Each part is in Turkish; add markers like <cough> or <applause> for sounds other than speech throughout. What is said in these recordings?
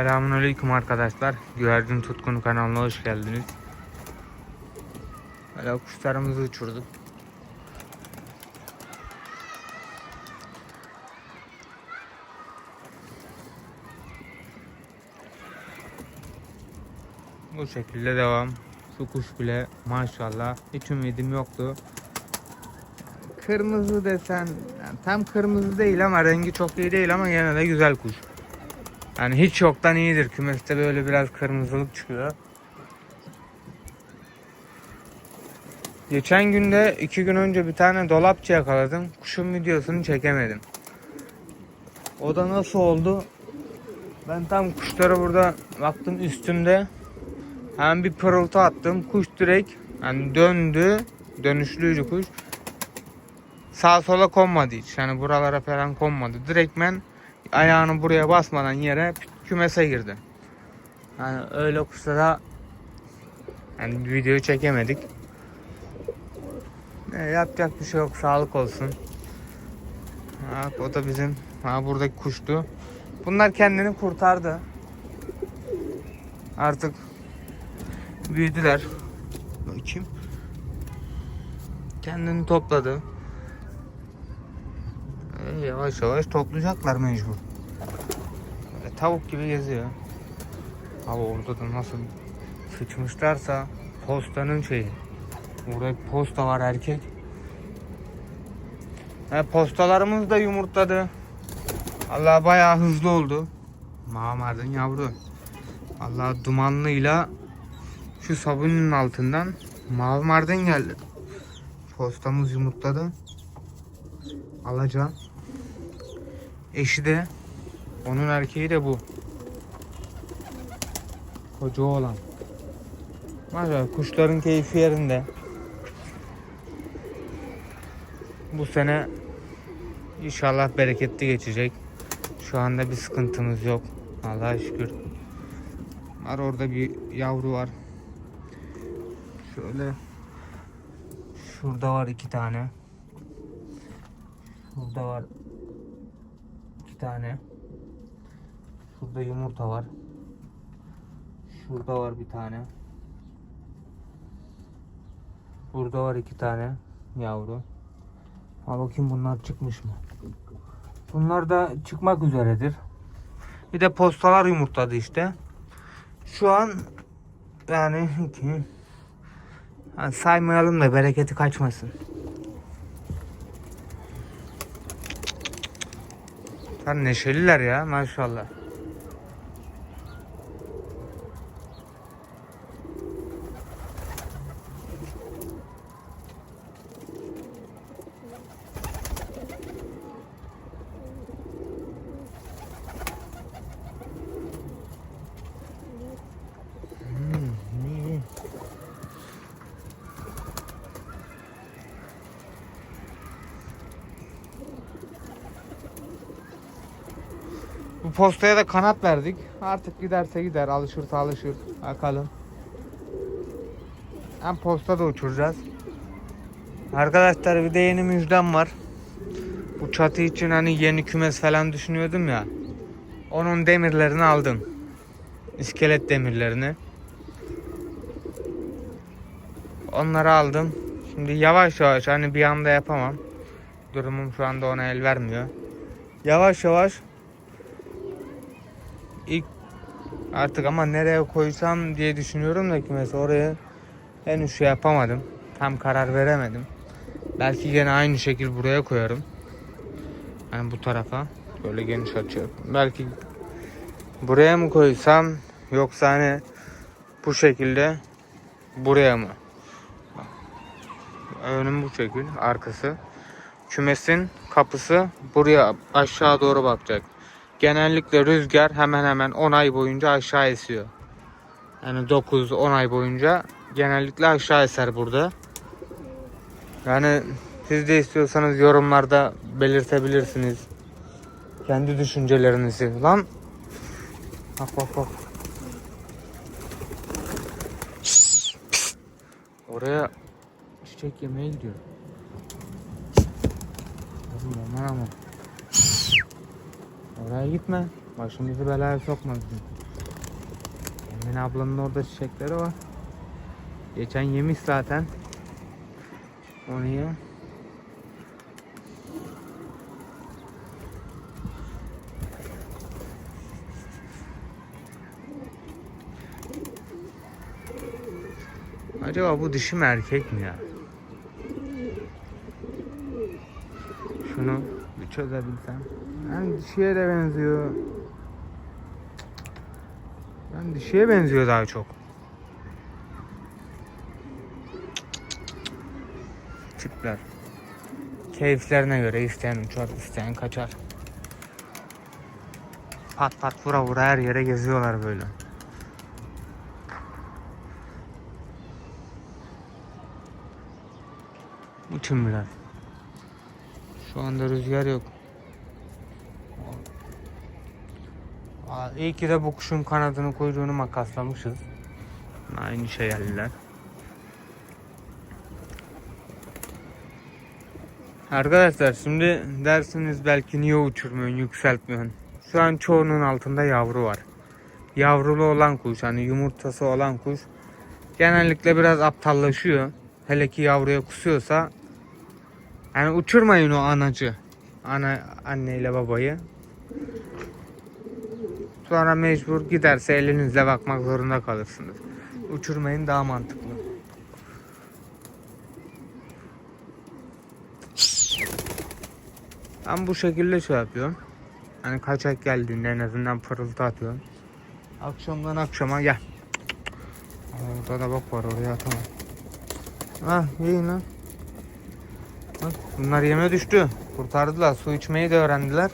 Selamünaleyküm arkadaşlar. Güvercin Tutkunu kanalına hoş geldiniz. Böyle kuşlarımızı uçurduk. Bu şekilde devam. Şu kuş bile maşallah hiç ümidim yoktu. Kırmızı desen yani tam kırmızı değil ama rengi çok iyi değil ama yine de güzel kuş. Yani hiç yoktan iyidir. Kümeste böyle biraz kırmızılık çıkıyor. Geçen günde iki gün önce bir tane dolapçı yakaladım. Kuşun videosunu çekemedim. O da nasıl oldu? Ben tam kuşlara burada baktım üstümde. Hem bir pırıltı attım. Kuş direkt yani döndü. Dönüşlüydü kuş. Sağ sola konmadı hiç. Yani buralara falan konmadı. Direktmen ayağını buraya basmadan yere kümese girdi. Yani öyle kuşlara yani video çekemedik. E, yapacak bir şey yok. Sağlık olsun. Ha, o da bizim ha, buradaki kuştu. Bunlar kendini kurtardı. Artık büyüdüler. Bakayım. Kendini topladı. E, yavaş yavaş toplayacaklar mecbur. Böyle tavuk gibi geziyor. Abi orada da nasıl sıçmışlarsa postanın şeyi. Burada bir posta var erkek. He, postalarımız da yumurtladı. Allah bayağı hızlı oldu. Mamardın yavru. Allah dumanlıyla şu sabunun altından mavi mardin geldi. Postamız yumurtladı. Alacağım. Eşi de onun erkeği de bu. Koca oğlan. Maşallah kuşların keyfi yerinde. Bu sene inşallah bereketli geçecek. Şu anda bir sıkıntımız yok. Allah'a şükür. Var orada bir yavru var. Şöyle şurada var iki tane. Şurada var tane. Şurada yumurta var. Şurada var bir tane. Burada var iki tane yavru. Ha bakayım bunlar çıkmış mı? Bunlar da çıkmak üzeredir. Bir de postalar yumurtladı işte. Şu an yani <laughs> Ha, saymayalım da bereketi kaçmasın. Lan neşeliler ya maşallah. Hmm, iyi. Bu postaya da kanat verdik. Artık giderse gider, alışırsa alışır. Bakalım. Hem posta da uçuracağız. Arkadaşlar bir de yeni müjdem var. Bu çatı için hani yeni kümes falan düşünüyordum ya. Onun demirlerini aldım. İskelet demirlerini. Onları aldım. Şimdi yavaş yavaş hani bir anda yapamam. Durumum şu anda ona el vermiyor. Yavaş yavaş ilk artık ama nereye koysam diye düşünüyorum da ki mesela oraya henüz şey yapamadım. Tam karar veremedim. Belki gene aynı şekil buraya koyarım. Yani bu tarafa böyle geniş açıyorum. Belki buraya mı koysam yoksa hani bu şekilde buraya mı? Önüm bu şekil, arkası. Kümesin kapısı buraya aşağı doğru bakacak. Genellikle rüzgar hemen hemen 10 ay boyunca aşağı esiyor. Yani 9-10 ay boyunca genellikle aşağı eser burada. Yani siz de istiyorsanız yorumlarda belirtebilirsiniz. Kendi düşüncelerinizi. Lan Bak bak bak. Oraya çiçek yemeye gidiyor. Aman aman. Oraya gitme. Başımızı belaya sokma bizim. Emine ablanın orada çiçekleri var. Geçen yemiş zaten. Onu yiyor. Acaba bu dişi erkek mi ya? Şunu bir çözebilsem. Yani dişiye de benziyor. Yani dişiye benziyor daha çok. Tipler. Keyiflerine göre isteyen uçar, isteyen kaçar. Pat pat vura vura her yere geziyorlar böyle. Uçun biraz. Şu anda rüzgar yok. Aa, iyi ki de bu kuşun kanadını kuyruğunu makaslamışız. Aynı şey geldiler. Arkadaşlar şimdi dersiniz belki niye uçurmuyorsun, yükseltmiyorsun. Şu an çoğunun altında yavru var. Yavrulu olan kuş, hani yumurtası olan kuş genellikle biraz aptallaşıyor. Hele ki yavruya kusuyorsa yani uçurmayın o anacı. Ana anneyle babayı. Sonra mecbur giderse elinizle bakmak zorunda kalırsınız. Uçurmayın daha mantıklı. Ben bu şekilde şey yapıyorum. Hani kaçak geldiğinde en azından pırıltı atıyorum. Akşamdan akşama gel. Orada da bak var oraya atamam. Ah iyi lan. Bak bunlar yeme düştü. Kurtardılar. Su içmeyi de öğrendiler.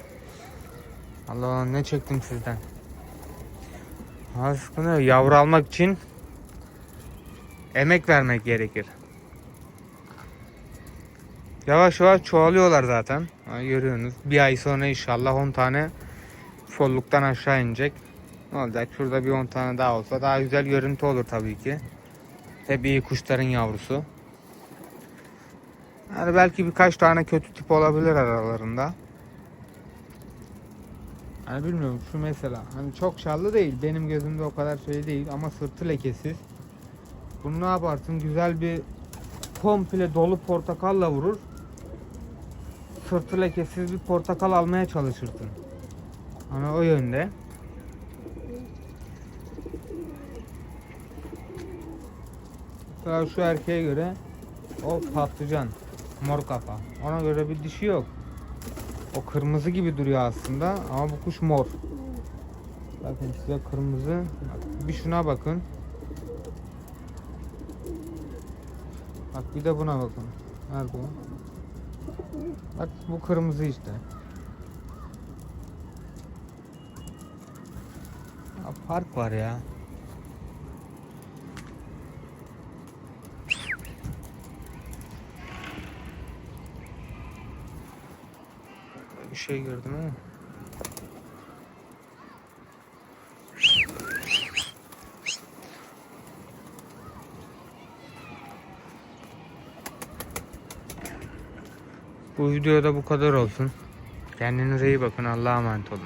Allah ne çektim sizden. Aslında yavru almak için emek vermek gerekir. Yavaş yavaş çoğalıyorlar zaten. Görüyorsunuz. Bir ay sonra inşallah 10 tane folluktan aşağı inecek. Ne olacak? Şurada bir 10 tane daha olsa daha güzel görüntü olur tabii ki. Hep iyi kuşların yavrusu. Yani belki birkaç tane kötü tip olabilir aralarında. Hani bilmiyorum şu mesela hani çok şallı değil benim gözümde o kadar şey değil ama sırtı lekesiz. Bunu ne yaparsın güzel bir komple dolu portakalla vurur. Sırtı lekesiz bir portakal almaya çalışırsın. Hani o yönde. Mesela şu erkeğe göre o patlıcan mor kafa. Ona göre bir dişi yok. O kırmızı gibi duruyor aslında ama bu kuş mor. Bakın size kırmızı. Bir şuna bakın. Bak bir de buna bakın. Nerede o? Bak bu kırmızı işte. Ya fark var ya. Bir şey gördüm ama. Bu videoda bu kadar olsun. Kendinize iyi bakın. Allah'a emanet olun.